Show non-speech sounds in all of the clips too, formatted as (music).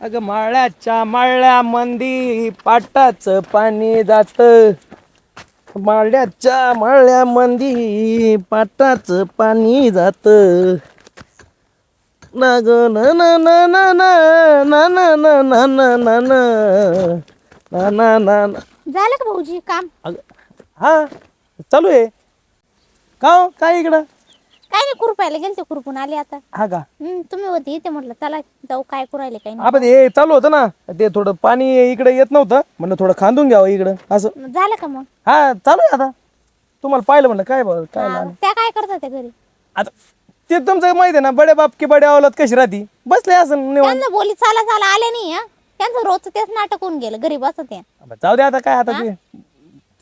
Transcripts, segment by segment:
अगं माळ्याच्या माळ्या मंदी पाटाचं पाणी जात माळ्याच्या माळ्या मंदी पाटाचं पाणी जात ना ग न न न न न न न न न न न न ना ना ना ना झालं का भाऊजी काम अगं, हा चालू आहे का हो? काय इकडं काय नाही खुरपायला गेलते खुरपून आले आता. हा का? हम्म, तुम्ही होते इथे म्हटलं चला जाऊ काय करायले काही आपण हे चालू होतं ना ते थोडं पाणी इकडे येत नव्हतं म्हणलं थोडं खांदून घ्यावं इकडं असं. झालं का मग? हा चालू आहे आता. तुम्हाला पाहिलं म्हणलं काय बरं काय हा? त्या काय करतात त्या घरी? आता ते तुमचं माहिती आहे ना बडे बाप की बडे आवलात कशी राहती? बसले असं निवांत. त्यांना बोली चाला चाला आले नाही हा. त्यांचं रोजचं तेच नाटक होऊन गेलं घरी बसत आहे. अब जाऊ दे आता काय आता ते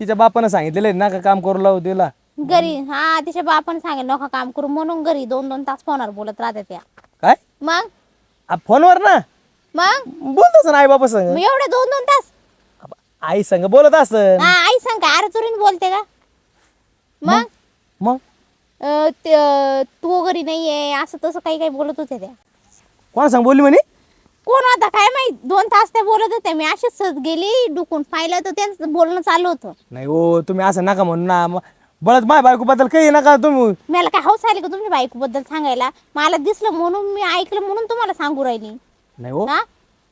तिच्या बापानं सांगितलेलं आहे ना का काम करू लावू तिला घरी हा तिच्या बापाने सांगेल नका काम करू म्हणून घरी दोन दोन तास फोनवर बोलत राहते त्या. काय? मग? आ, फोनवर ना? मग? बोलतच ना आई बापा संग. मग एवढे दोन दोन तास? आई संग बोलत असं हा आई सांग का अरे चुरीन बोलते का? मग? मग? अं, ते- अं, तू घरी नाहीये असं तसं काही काही बोलत होते त्या. कोण सांग बोलली म्हणे? कोण होता काय माहीत? दोन तास त्या बोलत होत्या. मी अशीच सहज गेली डुकून पाहिलं तर त्यांचं बोलणं चालू होतं. नाही हो तुम्ही असं नका म्हणू ना. म- बळत माय बायको बद्दल काही नका तुम्ही. मला काय हौस आली का तुमच्या बायको बद्दल सांगायला? मला दिसलं म्हणून मी ऐकलं म्हणून तुम्हाला सांगू राहिली. नाही हो. हा?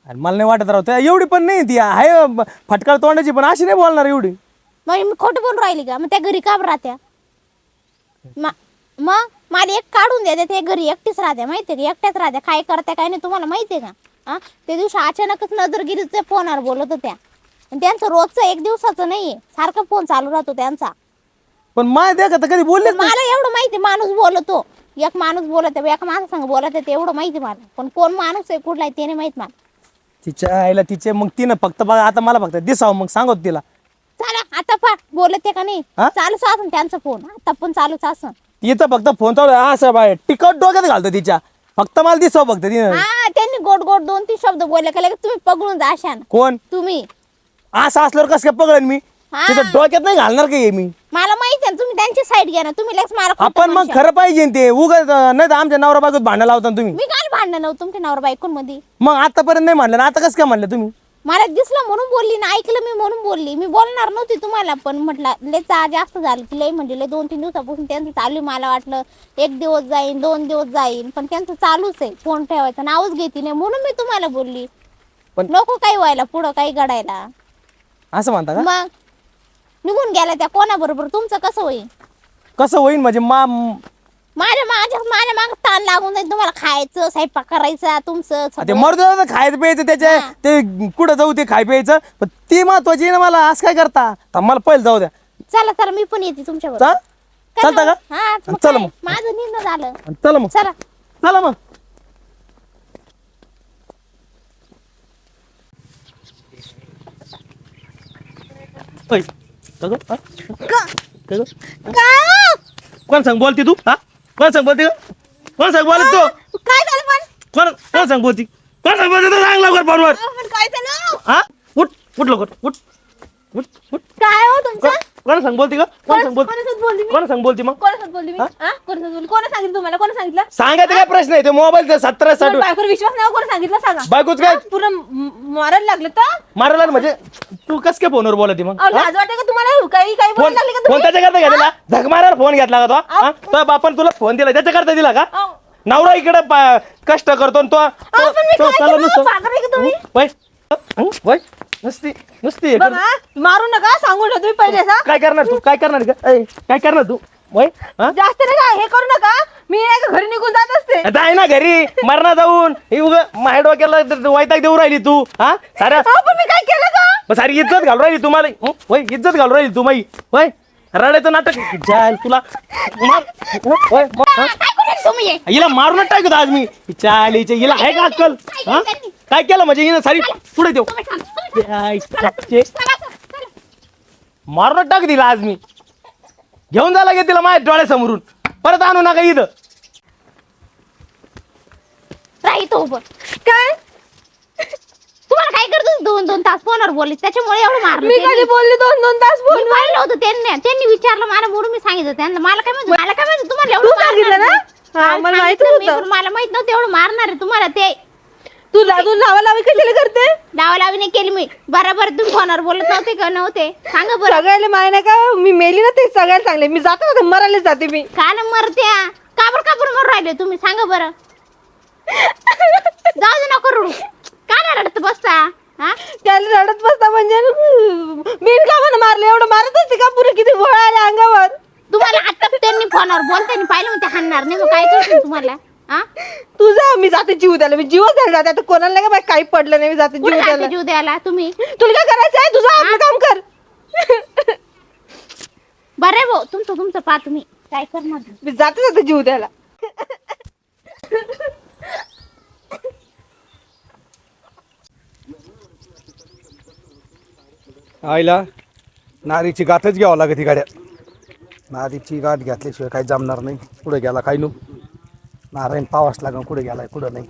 आणि मला नाही वाटत राहू त्या एवढी पण नाही ती आहे ब- फटकाळ तोंडाची पण अशी नाही बोलणार एवढी. मग मी खोटं बोलून राहिली का? मग त्या घरी का बरं राहत्या? मा- मग मला एक काढून द्या ते घरी एकटीच राहत्या माहितीये का? एकट्याच राहत्या काय करत्या काय नाही तुम्हाला माहितीये का? हा? त्या दिवशी अचानकच नजर गेली त्या फोनवर बोलत होत्या. आणि त्यांचं रोजचं एक दिवसाचं नाहीये सारखं फोन चालू राहतो त्यांचा. पण माय का तर कधी बोललेच नाही. मला एवढं माहिती माणूस बोलतो. एक माणूस बोलत आहे, एका माणसासंग बोलत आहे ते एवढं माहिती मला. पण कोण माणूस आहे कुठला आहे ते नाही माहीत मला तिच्या आईला तिचे मग तिनं फक्त बघा आता मला फक्त दिसावं मग सांगत तिला. चला आता पा बोलत आहे का नाही? हा? चालूच असून त्यांचा फोन. आता पण चालूच असं तिचं फक्त फोन चालू आहे, असं बाय टिकट डोक्यात घालतो तिच्या. फक्त मला दिसावं फक्त तिनं. हा त्यांनी गोड गोड दोन तीन शब्द बोलले का लगेच तुम्ही पकडून जाशान कोण? तुम्ही. असं असल्यावर कसं काय पकडेन मी? हा. तिच्या डोक्यात नाही घालणार काय मी? मला माहिती आहे तुम्ही त्यांची साईड घ्या ना तुम्ही लगेच मला खोटं आपण मग म्हणशाल. खरं पाहिजे ना ते. उगाच नाही तर आमच्या नवरा बायकोत भांडण लावता ना तुम्ही. मी काय भांडण नव्हतं तुमच्या नवरा बायकोंमध्ये? मग आतापर्यंत नाही म्हणलं ना आता कसं काय म्हणलं तुम्ही? मला दिसलं म्हणून बोलली ना ऐकलं मी म्हणून बोलली. मी बोलणार नव्हती तुम्हाला पण म्हटलं लय चा जास्त झालं की लय म्हणजे लय दोन तीन दिवसापासून त्यांचं चालू आहे. मला वाटलं. एक दिवस जाईन दोन दिवस जाईन पण त्यांचं चालूच आहे फोन ठेवायचं नावच घेते नाही म्हणून मी तुम्हाला बोलली. पण- नको काही व्हायला पुढं काही घडायला. असं म्हणता का? मग निघून गेल्या त्या कोणाबरोबर? तुमचं कसं होईल? कसं होईल म्हणजे मा माझ्या माझ्या माझ्या माग ताण लागून जाईल. तुम्हाला खायचं स्वयंपाक करायचा तुमचं ते सगळं. मरू दे ना, खायचं प्यायचं त्याचे हा. ते कुठं जाऊ ते खाय प्यायचं. पण ती महत्वाची आहे ना मला असं काय करता? तर मला पहिलं जाऊ द्या. चला चला मी पण येते तुमच्या चा चालता का? हा मग चला काय? मग. माझं निघणं झालं. चला मग. चला. चला मग. गं? हा? गं? कोण सांग बोलती तू? हा? कोण सांग बोलती गं? कोण सांग बोलत तू? काय झालं पण? कोण कोण सांग बोलती? कोण सांग बोलती तू? सांग लवकर फोनवर. अहो, पण काय झालं? हा? उठ उठ लवकर उठ. काय हो तुमचं? कोण सांग बोलती का कोण सांग बोलती कोणासोबत बोलली मी? कोण सांग बोलती मग? कोणासोबत बोलली मी? हा? हा? कोणासोबत बोलली? कोण सांगितलं तुम्हाला? कोण सांगितलं? सांगायचं काय प्रश्न आहे? ते मोबाईल सतरा साठ तुम्हाला बायकोवर विश्वास नाही हो, कोण सांगितलं? सांगा. बायकोच काय? पुरं म- मारायला लागलं तर? मारायला म्हणजे तू कस काय फोनवर बोलती मग? अहो, लाज वाटते का तुम्हाला? काही काही फोन बोलायला लागले का फोन तुम्ही त्याच्याकरता घेतला झक मारायला फोन घेतला का तो? हा? बापान तुला फोन दिला. त्याच्याकरता दिला का? अहो, नवरा इकडे कष्ट करतो आणि तो अहो, पण मी तो काय चालला केलं? नुसतं. पागल आहे का तुम्ही? वय हं? वय नुसती नुसती हे कर. मारू नका सांगून ठेव तुम्ही पहिले सा काय करणार तू? काय करणार का ऐ, काय करणार तू? वय हा? जास्त नका हे करू नका. मी नाही का घरी निघून जात असते? आता आहे ना घरी मरणा जाऊन. हे उग माझ्या डोक्याला तर वैताग देऊ राहिली तू हा? साऱ्या अहो, पण मी काय केलं का मग सारी इज्जत घालू राहिली तुम्हाला. हं? वय इज्जत घालू राहिली तू माई वय. रडायचं नाटक? जाल तुला. मार? वय, मग, हं? काय करू तुम्ही? हिला मारूनच टाकतो आज मी. चाल हिच्या हिला आहे का अक्कल? हा? काय केलं? म्हणजे? हिनं सारी पुढे देऊ. तुम्ही सांगा, तुम्ही मारूनच चला, चला, चला. टाक दिला आज मी. घेऊन जा लागे तिला माझ्या डोळ्यासमोरून. परत आणू नका इथं. राही तो उभं. काय? काय करतो दोन दोन तास फोनवर बोलले त्याच्यामुळे एवढं मारलं मी त्यांनी. कधी बोलली दोन दोन तास बोल? मी पाहिलं होतं त्यांनी. त्यांनी विचारलं मला म्हणून मी सांगितलं त्यांना. मला काय माहिती मला काय माहिती तुम्हाला एवढं तू सांगितलं मारणार ना? ते. हा, मला माहिती सांगितलं मी, होतं. पण मला माहीत नव्हतं एवढं मारणार आहे तुम्हाला ते. तू लाजून लावा लावी कशाला करते? डावा लावी नाही केली मी. बरोबर तुम्ही फोनवर बोलत नव्हते का? नव्हते. सांगा बरं. सगळ्याला माय नाही का? मी मेली ना ते सगळ्याला चांगले मी जाते ना मरायला जाते मी. का ना मरत्या. काबर काबर मर राहिले तुम्ही? सांगा बरं. जाऊ दे नको रडू का ना रडत बसता हा? त्याला रडत बसता म्हणजे बिन का म्हणून मारले एवढं मारत असते का पुरे? किती गोळा आले अंगावर. तुम्हाला आता त्यांनी फोनवर बोलताना पाहिलं म्हणते हाणणार. नाही मग काय करतो तुम्हाला? हा? तू जा मी जाते जीव द्यायला. मी जीवच द्यायला जाते. आता कोणाला नाही का बाई काही पडलं नाही मी जाते जीव कुठे द्यायला. जाते जीव द्यायला तुम्ही? तुला काय करायचं आहे? तुझं आपलं काम कर. बरे भाऊ तुमचं तुमचं पा तुम्ही. काय करणार? मी जाते जाते जीव द्यायला. आईला नारीची गाठच घ्यावं लागत ही गाड्या. नारीची गाठ घातल्याशिवाय काही जमणार नाही. कुठं गेला काय नो? नारायण पावास लागून कुठे गेलाय कुठं नाही.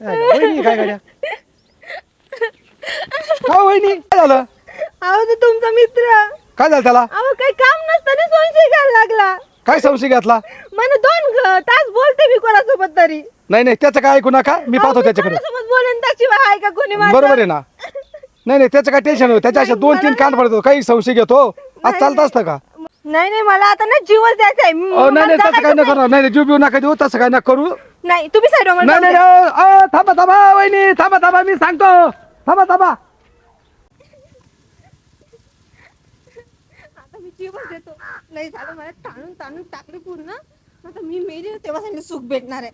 काय वहिनी, काय गाड्या? काय वहिनी? काय झालं? अहो तो तुमचा मित्र. काय झालं त्याला? अहो काही काम नसताना संशय घ्यायला लागला. काय संशय घेतला? मला दोन ग- तास बोलते मी कोणासोबत तरी. नाही नाही त्याचं काय ऐकू नका. मी पाहतो त्याच्याकडे. कोणासोबत बोलेन? त्याशिवाय आहे का कोणी माझं? बरोबर आहे ना. नाही नाही त्याचं काय टेन्शन होतं त्याच्या अशा दोन तीन कान पडतो काही संशय घेतो. आज चालतं असतं का? नाही नाही मला आता ना जीवच द्यायचा आहे. अहो, नाही नाही तसं काय जगायचंच नका करू. नाही. नाही जीव बिव नका देऊ. तसं काय नका करू. नाही. नाही तुम्ही साईड नाही नाही नाही, अ, थांबा थांबा वहिनी थांबा थांबा मी सांगतो. थांबा थांबा. आता मी जीवच देतो. नाही झालं मला ताणून ताणून टाकले पूर्ण. आता मी मेली तेव्हा सांगितलं सुख भेटणार आहे.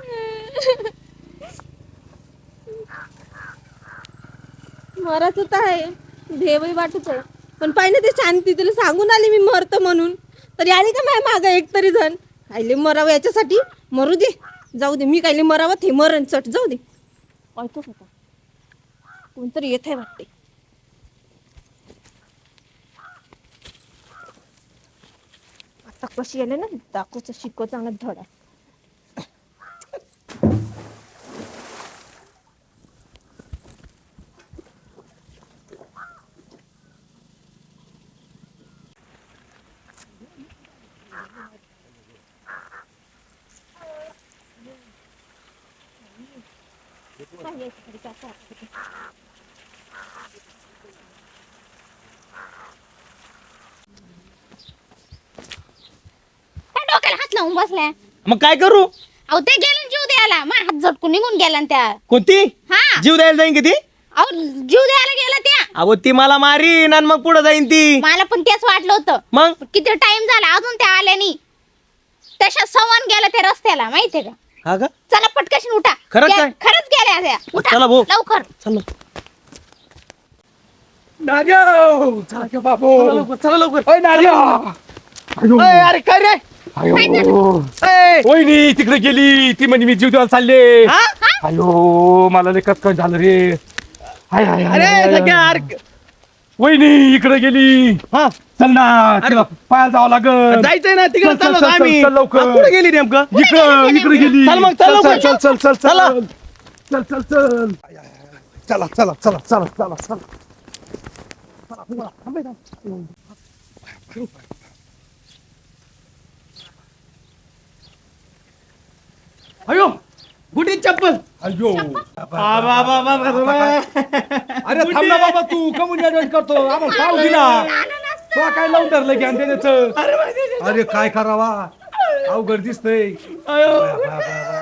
(laughs) मराच तर आहे. भेवही वाटत आहे. पण पाहिजे ते शांती तुला सांगून आली मी मरतो म्हणून. तरी आली का माझ्या मागं एक तरी जण? कायले मरावं याच्यासाठी? मरू दे. जाऊ दे. मी कायले मरावं ते मरण चट. जाऊ दे. ऐकतोच होता कोणतरी येत आहे वाटते आता कशी आले ना? दाखवचं शिकव चांगला धडा. डोक्याला हात लावून बसलाय. मग काय करू? अहो ते गेले ना जीव द्यायला. मग हात झटकून निघून गेला ना त्या. कोणती? हा. जीव द्यायला जाईन किती अहो जीव द्यायला गेला त्या. अहो ती मला मारीन आणि मग पुढे जाईन ती. मला पण तेच वाटलं होतं. मग? किती टाइम झाला अजून त्या आल्या नाही. तशा सवन गेला त्या रस्त्याला माहितीये का? हा का? चला पटकशी उठा. खरंच गे- काय? गेल्या त्या उठा चला भाऊ. लवकर. चला. नार्यो चला की बाबू. चला लवकर चला लवकर. ओय नार्यो. अयो. अय, अरे काय रे? अयो. अय, वहिनी तिकडे गेली. ती म्हणजे मी जीव द्यायला चालले. हा? अयो मला लय कचकन झालं रे. हाय हाय हाय, अरे हाय, सगळ्या हाय. अरे वहिनी इकडे गेली. हा. चल ना तिला पायाला जावं लागल. जायचंय ना तिकडे चल, चल, चाललो चल, आम्ही. चल, लवकर. हा, कुठे गेली नेमकं? इकडं इकडे गेली. चल मग, चल चल लवकर. चल चल चल चला. चल. चल चल चला. चला चला चला चला चला अयो गुढी चप्पल. अयो. बाबा बाबा बाबा अरे थांब ना बाबा तू कमून ऍडवाइस करतो. आम्हाला पाव दिला. तुला काय लावून धरलं ज्ञान त्याचं अरे काय करावा? अवघड दिसतंय. अयो. गुढी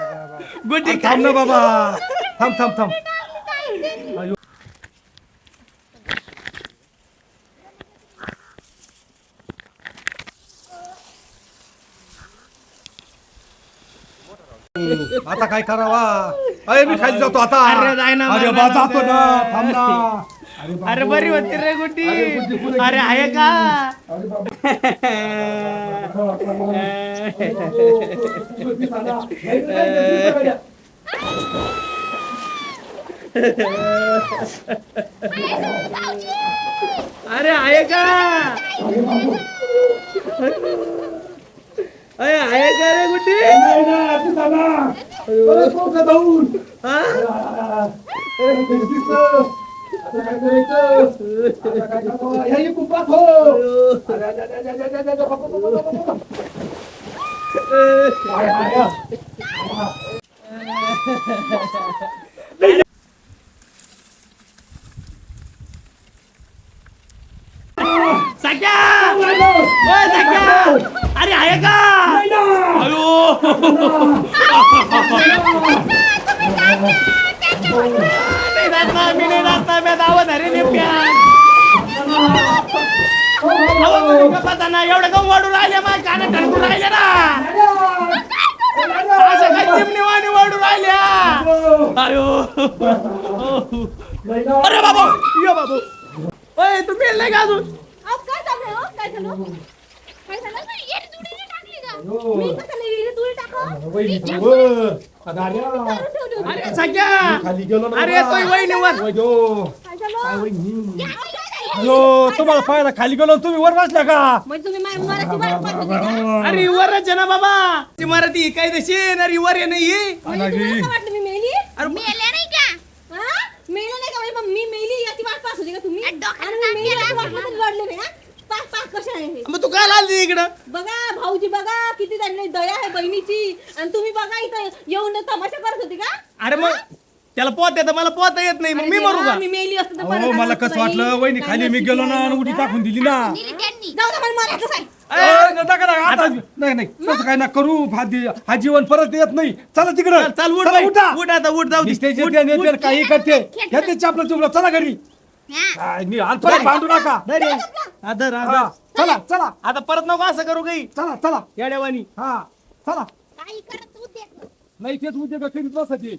अरे थांब ना बाबा थांब थांब थांब आता काय करावा अरे मी खाली जातो आता अरे जाय ना, अरे बा जातो ना. थांब ना अरे बाबू. अरे बरी होती रे गुड्डी अरे गुड्डी. आहे का अरे बाबा. (laughs) अरे आहे का अरे आहे का रे गुड्डी हा? करायचं? आता काय करावं? या इकडून पाठव. अरे, अरे, अरे, अरे, अरे, अरे, अरे, बाबा, बाबा, अहो, तुम्ही का पता ना एवढं कम वाढून राहिले धडकून राहिले ना असं काय चिमणी वाणी वाढून राहिल्या अयो अरे बाबा ये बाबू ओय नाही का अजून अहो, काय चाललंय हो? काय झालं काय झालं मी. अरे ना अरे. येतोय वहिनीवर. काय झालं? अयो, तुम्हाला पाहायला खाली गेलो आणि तुम्ही वर बसल्या का? म्हणजे तुम्ही माझ्या? अरे वरच आहे ना बाबा. ती मराठी काय तशी अरे वर आहे नाही. म्हणजे तुम्हाला काय वाटलं मी मेली? अरे हा? मेलं नाही का? म्हणजे मग मी मेली याची वाट पाहत होती का तुम्ही? आणि मी मेली याची वाट पाहत लढले नाही हा? पाह पाह कशा आहे हे. मग तू काय आली इकडं? बघा भाऊजी बघा किती त्यांनी दया आहे बहिणीची. आणि तुम्ही बघा इथं येऊन तमाशा करत होती का? अरे मग त्याला पोहता येतं मला पोहता येत नाही मग मी मरू का मी मेली असते तर अहो बरं मला कसं असतं वाटलं. वहिनी काय खाली मी गेलो ना आणि उडी. टाकून दिली ना. जाऊ दे मला मारायचं आहे. अय, नका करा, आता नाही नाही तसं काय ना करू. हा दि- हा जीवन परत येत नाही. चला तिकडं. चल, उठ चला, बाई. उठा. उठ आता उठ जाऊ दे. निस्तेज उठ, येते, उठ. नेते, काही करते. घेते चापलं चुपलं. चला घरी. काय, मी आणि परत भांडू नका. नाही रे. आदर हा, आदर चला चला. आता परत नको असं करू काही. चला चला. या देवानी हा चला. काही करत होते. नाही तेच उद्योग करीत बसायचे